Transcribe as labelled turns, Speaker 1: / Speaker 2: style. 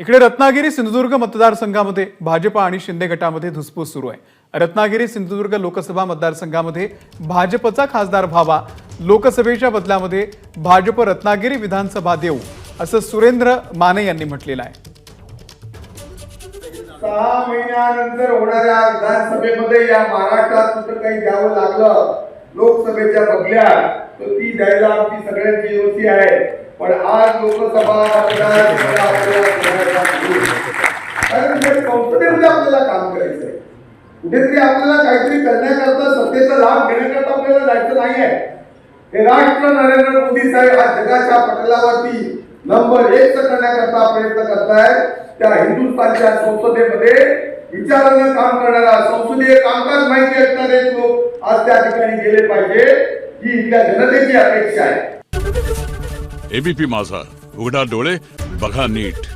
Speaker 1: इकडे रत्नागिरी सिंधुदुर्ग मतदारसंघामध्ये भाजपा आणि शिंदे गटामध्ये धुसफूस सुरू आहे. रत्नागिरी सिंधुदुर्ग लोकसभा मतदारसंघामध्ये भाजपचा खासदार व्हावा लोकसभेच्या बदल्यामध्ये भाजप रत्नागिरी विधानसभा देऊ असं सुरेंद्र माने यांनी म्हटलेलं आहे.
Speaker 2: सहा महिन्यानंतर होणाऱ्या विधानसभेमध्ये या महाराष्ट्रात कुठं काही द्यावं लागलं लोकसभेच्या बदल्यात तर ती द्यायला आमची सगळ्यांची योची आहे. पण आज लोकसभा मतदारसंघाला आपल्याला करायला लागली. कारण हे संसदेमध्ये आपल्याला काम करायचंय. कुठेतरी आपल्याला काहीतरी करण्याकरता सत्तेचा लाभ घेण्याकरता आपल्याला जायचं नाहीये. हे राष्ट्र नरेंद्र मोदी साहेब हा जगाच्या पटलावरती नंबर एक करण्याकरता प्रयत्न करतायत. त्या हिंदुस्थानच्या संसदेमध्ये विचारानं काम करणारा संसदीय कामकाज माहिती असणारे लोक आज त्या ठिकाणी गेले पाहिजे ही इथल्या जनतेची अपेक्षा आहे.
Speaker 3: एबीपी माझा उघडा डोळे बघा नीट.